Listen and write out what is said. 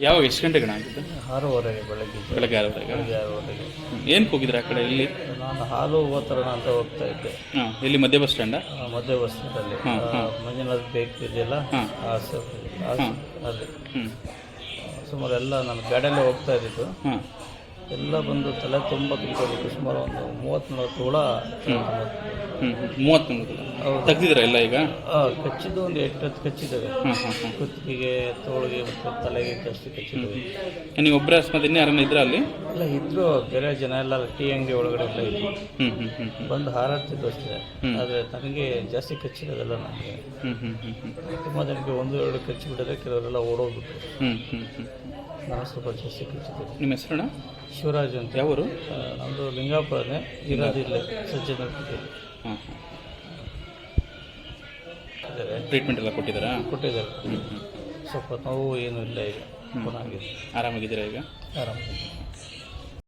ಯಾವಾಗ? ಎಷ್ಟು ಗಂಟೆಗೆ ಅಣ್ಣ ಆಗಿದ್ದು? ಆರೂವರೆಗೆ ಬೆಳಗ್ಗೆ. ಬೆಳಗ್ಗೆ ಆರೂವರೆಗೆ? ಬೆಳಗ್ಗೆ ಆರೂವರೆಗೆ. ಏನು ಹೋಗಿದ್ರೆ ಆ ಕಡೆ ಇಲ್ಲಿ? ನಾನು ಹಾಲು ಓತರಣ ಅಂತ ಹೋಗ್ತಾ ಇದ್ದೆ. ಇಲ್ಲಿ ಎಲ್ಲಿ ಮಧ್ಯ ಬಸ್ ಸ್ಟ್ಯಾಂಡ್? ಆ, ಮಧ್ಯ ಬಸ್ ಮಂಜುನಾಥ್ ಬೇಕ್ ಇದೆಯಲ್ಲ ಹಾಂ. ಆ ಸ- ಆ ಸ- ಅಲ್ಲಿ. ಸುಮಾರು ಎಲ್ಲ ನಾನು ಗಾಡಿಯಲ್ಲೇ ಹೋಗ್ತಾ ಇದ್ದಿದ್ದು. ಹಾಂ. ಎಲ್ಲ ಬಂದು ತಲೆ ತುಂಬ ತುಂಬಿಕೊಂಡು ಸುಮಾರು ಒಂದು ಮೂವತ್ತು ನಲವತ್ತು ಹುಳ. ಹ್ಞೂ ಮೂವತ್ತು ಹೌದು. ತೆಗ್ದಿದ್ದೀರಾ ಎಲ್ಲ ಈಗ? ಕಚ್ಚಿದ್ದು ಒಂದು ಎಂಟು ಹತ್ತು ಕಚ್ಚಿದ್ದಾವೆ? ಕುತ್ತಿಗೆ ಹಾಂ ಹಾಂ ಕುತ್ತಿಗೆಗೆ ತೋಳಿಗೆ ಮತ್ತು ತಲೆಗೆ ಜಾಸ್ತಿ ಕಚ್ಚಿದ್ದಾವೆ. ನೀವು ಒಬ್ಬರೇ ಅಸ್ಮತ್ ಇನ್ನೂ ಯಾರನ್ನ ಇದ್ರಾ ಅಲ್ಲಿ? ಎಲ್ಲ ಇದ್ರು ಬೇರೆ ಜನ ಎಲ್ಲ ಟೀ ಅಂಗಡಿ ಒಳಗಡೆ ಎಲ್ಲ ಇದ್ರು. ಹ್ಞೂ ಹ್ಞೂ ಹ್ಞೂ ಹ್ಞೂ ಬಂದು ಹಾರಾಡ್ತಿದ್ದು ಅಷ್ಟೇ. ಆದರೆ ನನಗೆ ಜಾಸ್ತಿ ಕಚ್ಚಿರೋದಲ್ಲ ನನಗೆ. ಹ್ಞೂ ಹ್ಞೂ ಹ್ಞೂ ಹ್ಞೂ ತುಂಬ ಜನಕ್ಕೆ ಒಂದು ಎರಡು ಕಚ್ಚಿಬಿಟ್ಟಿದೆ ಕೆಲವರೆಲ್ಲ ಓಡೋಗ್ಬಿಟ್ಟು ಹ್ಞೂ ಹ್ಞೂ ಹ್ಞೂ ನಾನು ಸ್ವಲ್ಪ ಜಾಸ್ತಿ ಕಚ್ಚಿದ್ದೆ. ನಿಮ್ಮ ಹೆಸರಣ್ಣ? ಶಿವರಾಜ್ ಅಂತ. ಯಾವರು? ನಮ್ಮದು ಲಿಂಗಾಪುರನೇ ಇರೋದಿಲ್ಲ ಸಜ್ಜನ ಹಾಂ ಹಾಂ ಟ್ರೀಟ್ಮೆಂಟ್ ಎಲ್ಲ ಕೊಟ್ಟಿದ್ದಾರಾ? ಕೊಟ್ಟಿದ್ದಾರೆ. ಸ್ವಲ್ಪ ನೋವು ಏನೂ ಇಲ್ಲ ಈಗ. ಚೆನ್ನಾಗಿದೆ. ಆರಾಮಾಗಿದ್ದೀರಾ ಈಗ? ಆರಾಮ